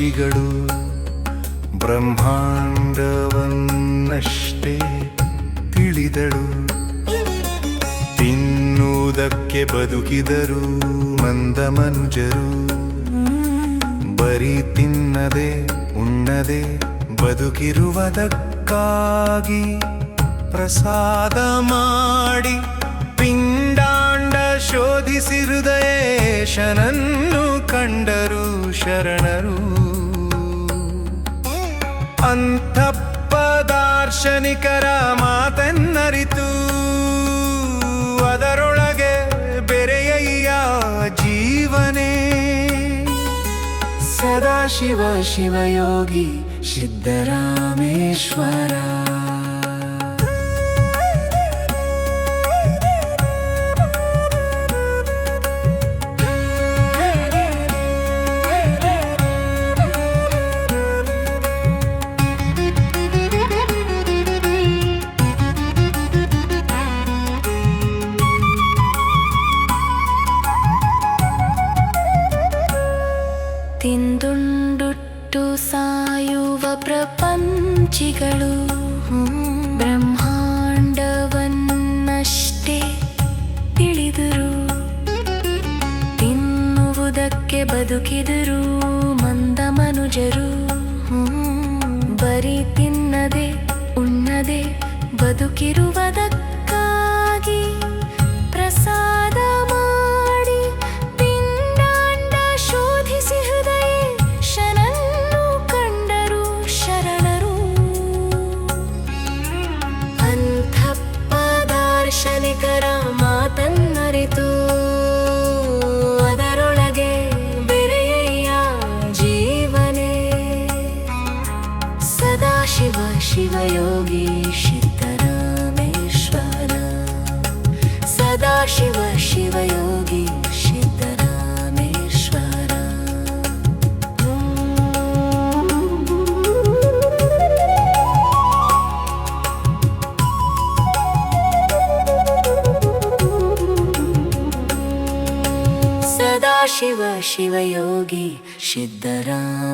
ಪ್ರಪಂಚಿಗಳು ಬ್ರಹ್ಮಾಂಡವನ್ನಷ್ಟೇ ತಿಳಿದಳು. ತಿನ್ನುವುದಕ್ಕೆ ಬದುಕಿದರು ಮಂದ ಮನುಜರು. ಬರೀ ತಿನ್ನದೆ, ಉಣ್ಣದೆ, ಬದುಕಿರುವುದಕ್ಕಾಗಿ ಪ್ರಸಾದ ಮಾಡಿ ಪಿಂಡಾಂಡ ಶೋಧಿಸಿ ಹೃದಯೇಶನನ್ನು ಕಂಡರು ಶರಣರು. ಅಂತಪ್ಪದಾರ್ಶನಿಕರ ಮಾತೆನ್ನರಿತು. ಅದರೊಳಗೆ ಬೆರೆಯಯ್ಯ ಜೀವನೇ. ಸದಾಶಿವ ಶಿವಯೋಗಿ ಸಿದ್ದರಾಮೇಶ್ವರ. शिवयोगी सिद्धरामेश्वरा।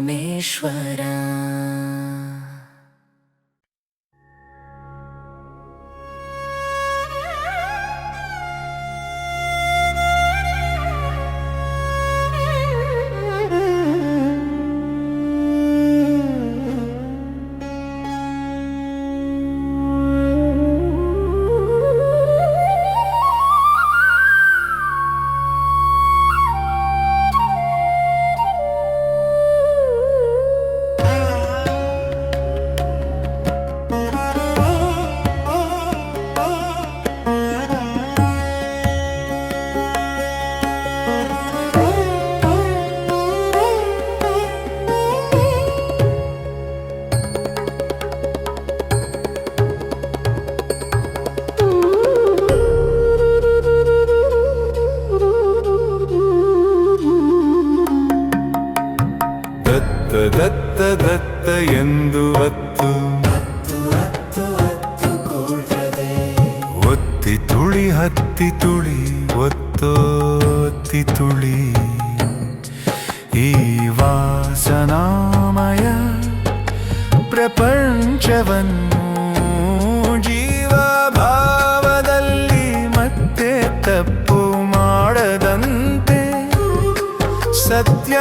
ದತ್ತ ದತ್ತ ಎಂದು ಅತ್ತು ಒತ್ತಿ ತುಳಿ, ಹತ್ತಿ ತುಳಿ ಒತ್ತೋತ್ತಿ ತುಳಿ. ಈ ವಾಸನಾಮಯ ಪ್ರಪಂಚವನ್ನು ಜೀವ ಭಾವದಲ್ಲಿ ಮತ್ತೆ ತಪ್ಪು ಮಾಡದಂತೆ ಸತ್ಯ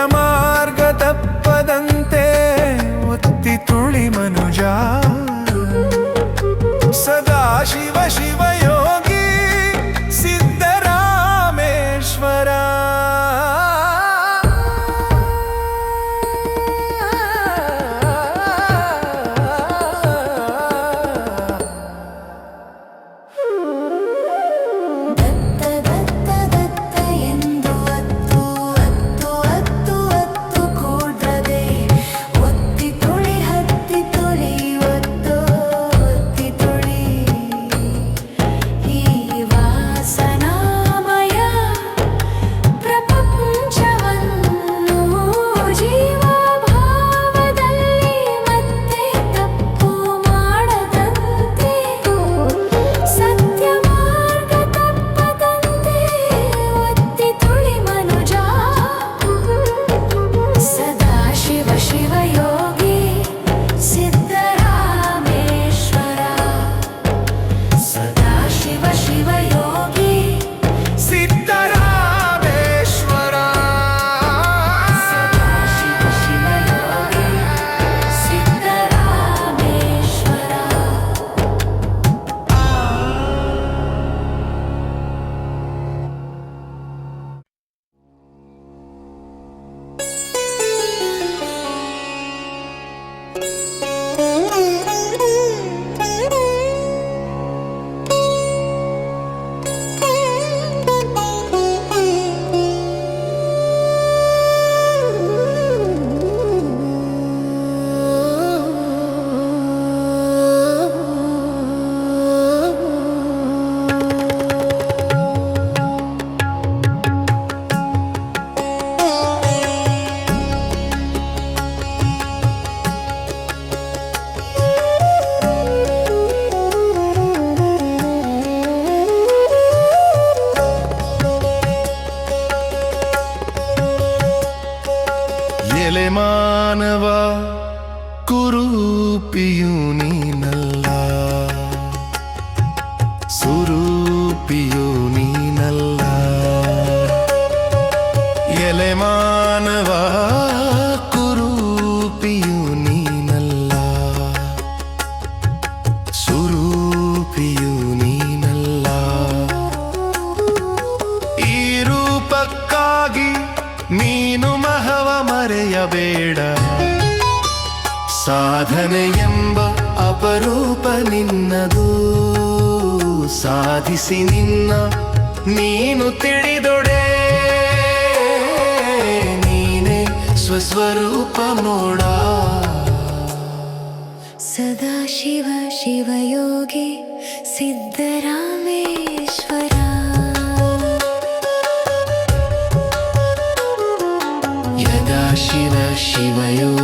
ಬೇಡ. ಸಾಧನೆ ಎಂಬ ಅಪರೂಪ ನಿನ್ನದು. ಸಾಧಿಸಿ ನಿನ್ನ ನೀನು ತಿಳಿದೊಡೆ. ನೀನೆ ಸ್ವಸ್ವರೂಪ ನೋಡ. ಸದಾ ಶಿವ ಶಿವಯೋಗಿ ಸಿದ್ಧರಾ 以为有。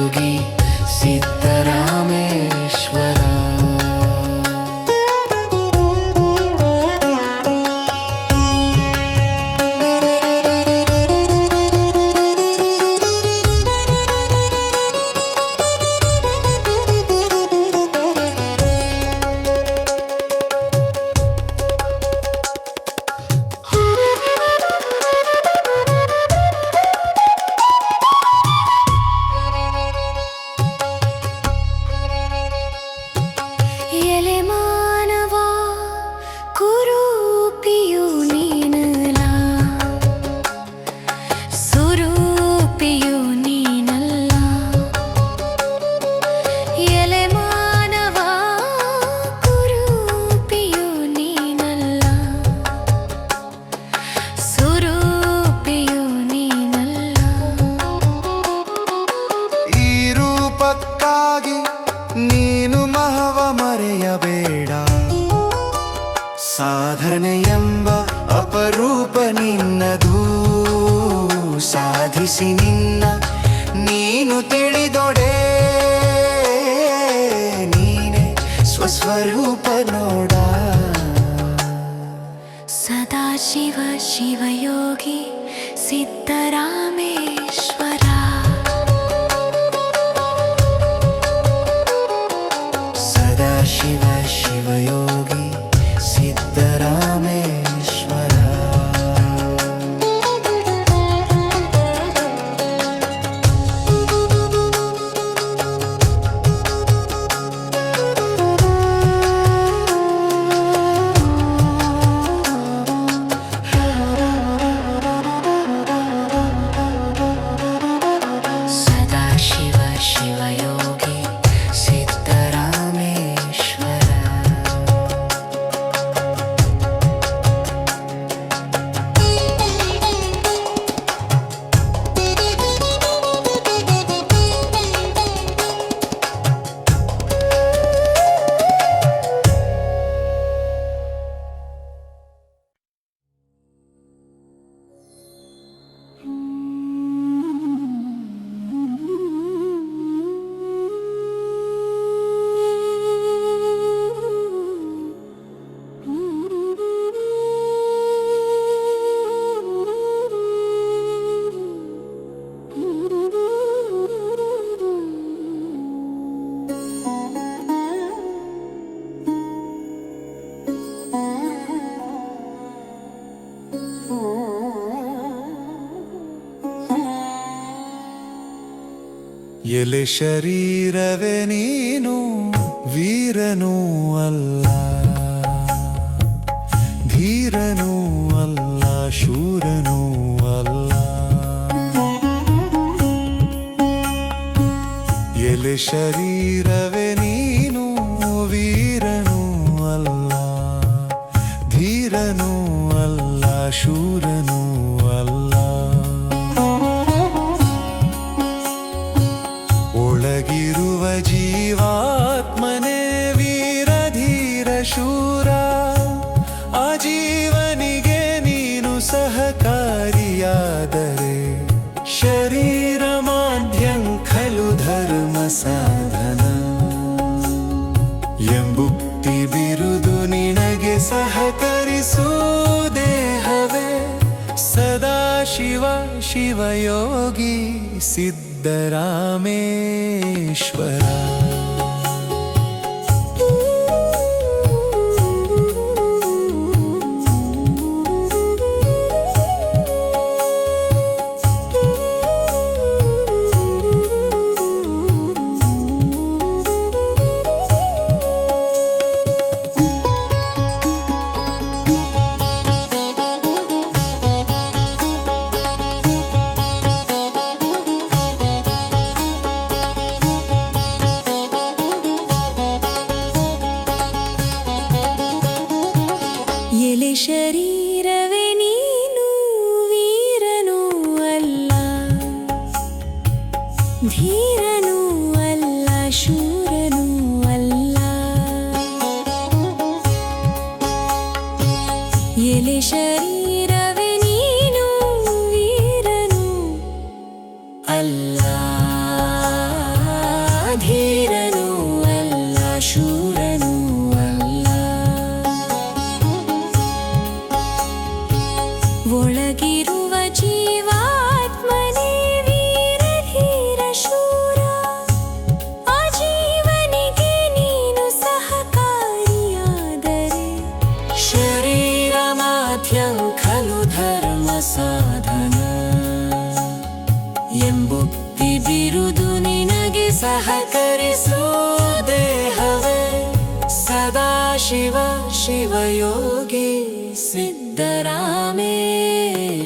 स्वरूपनोडा। सदा शिव शिवयोगी सिद्धरामे। ಎಲೆ ಶರೀರವೇ ನೀನು ವೀರನೂ ಅಲ್ಲ. सिद्धरामेश्वर।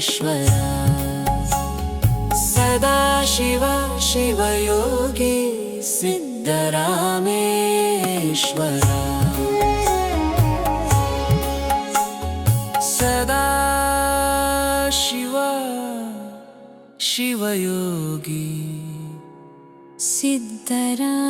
श्वरा सदा शिव शिवयोगी सिद्धरामेश्वरा सदा शिव शिवयोगी सिद्धरामेश्वरा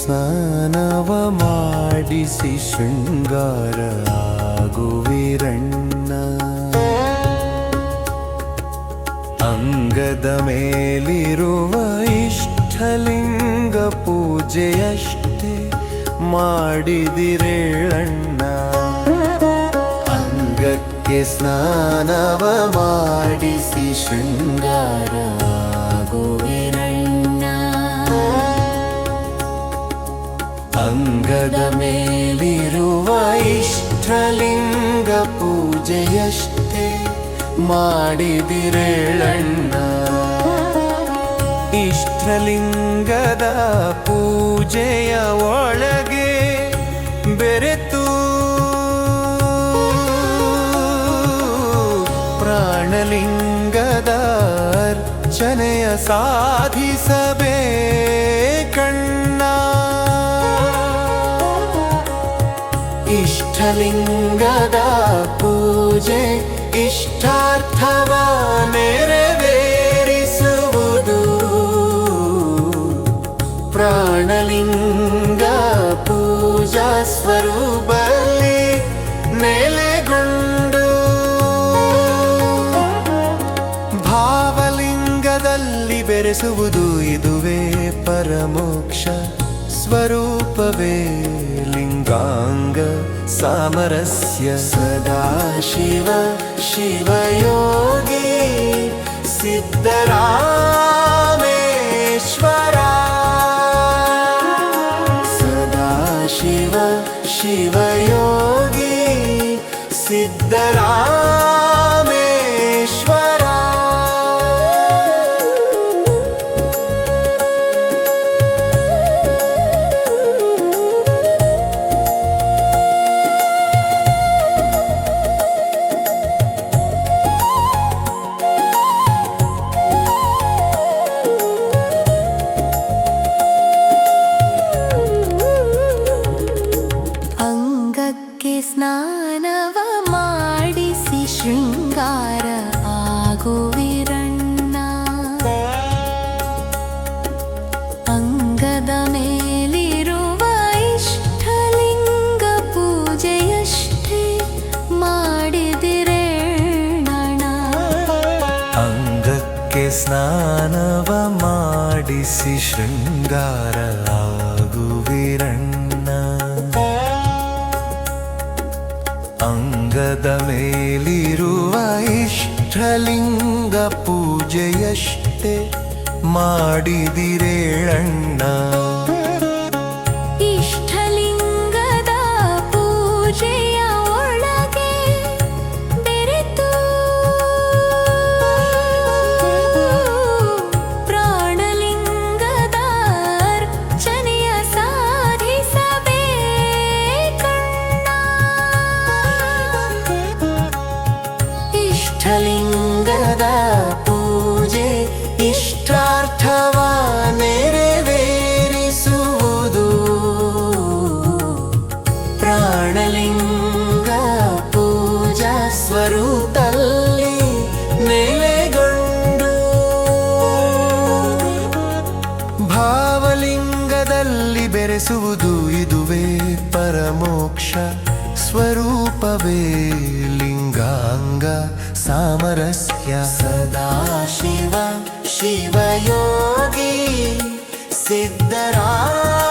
ಸ್ನಾನವ ಮಾಡಿಸಿ ಶೃಂಗಾರ ಆಗುವಿರಣ್ಣ ಅಂಗದ ಮೇಲಿರುವ ಇಷ್ಟಲಿಂಗ ಪೂಜೆಯಷ್ಟೇ ಮಾಡಿದಿರೇಳಣ್ಣ. ಅಂಗಕ್ಕೆ ಸ್ನಾನವ ಮಾಡಿಸಿ ಶೃಂಗಾರ ಅಂಗದ ಮೇಲಿರುವ ಇಷ್ಟಲಿಂಗ ಪೂಜೆಯಷ್ಟೇ ಮಾಡಿದಿರೇಳಣ್ಣ. ಇಷ್ಟಲಿಂಗದ ಪೂಜೆಯ ಒಳಗೆ ಬೆರೆತು ಪ್ರಾಣಲಿಂಗದ ಅರ್ಚನೆಯ ಸಾಧಿಸಬೇಕಣ್ಣ ಇಷ್ಟಲಿಂಗದ ಪೂಜೆ ಇಷ್ಟಾರ್ಥವ ನೆರವೇರಿಸುವುದು ಪ್ರಾಣಲಿಂಗ ಪೂಜಾ ಸ್ವರೂಪಲ್ಲಿ ನೆಲೆಗೊಂಡು. ಭಾವಲಿಂಗದಲ್ಲಿ ಬೆರೆಸುವುದು ಇದುವೇ ಪರಮೋಕ್ಷ ಸ್ವರೂಪವೇ. गाङ्गसामरस्य सदा शिव शिवयोगी सिद्धरामेश्वरा। सदा शिव शिवयोगी सिद्धरा ಅಂಗದ ಮೇಲಿರುವ ಇಷ್ಟಲಿಂಗ ಪೂಜೆಯಷ್ಟೇ ಮಾಡಿದಿರೇಳಣ್ಣ. ಇಷ್ಟಾರ್ಥವ ನೆರವೇರಿಸುವುದು. ಪ್ರಾಣಲಿಂಗ ಪೂಜಾ ಸ್ವರೂಪಲ್ಲಿ ನೆಲೆಗೊಂಡು. ಭಾವಲಿಂಗದಲ್ಲಿ ಬೆರೆಸುವುದು ಇದುವೇ ಪರಮೋಕ್ಷ ಸ್ವರೂಪವೇ. ಲಿಂಗಾಂಗ ಸಾಮರಸ್ಯ ಸದಾಶಿವ ಶಿವಯೋಗಿ ಸಿದ್ಧರಾಮೇಶ್ವರ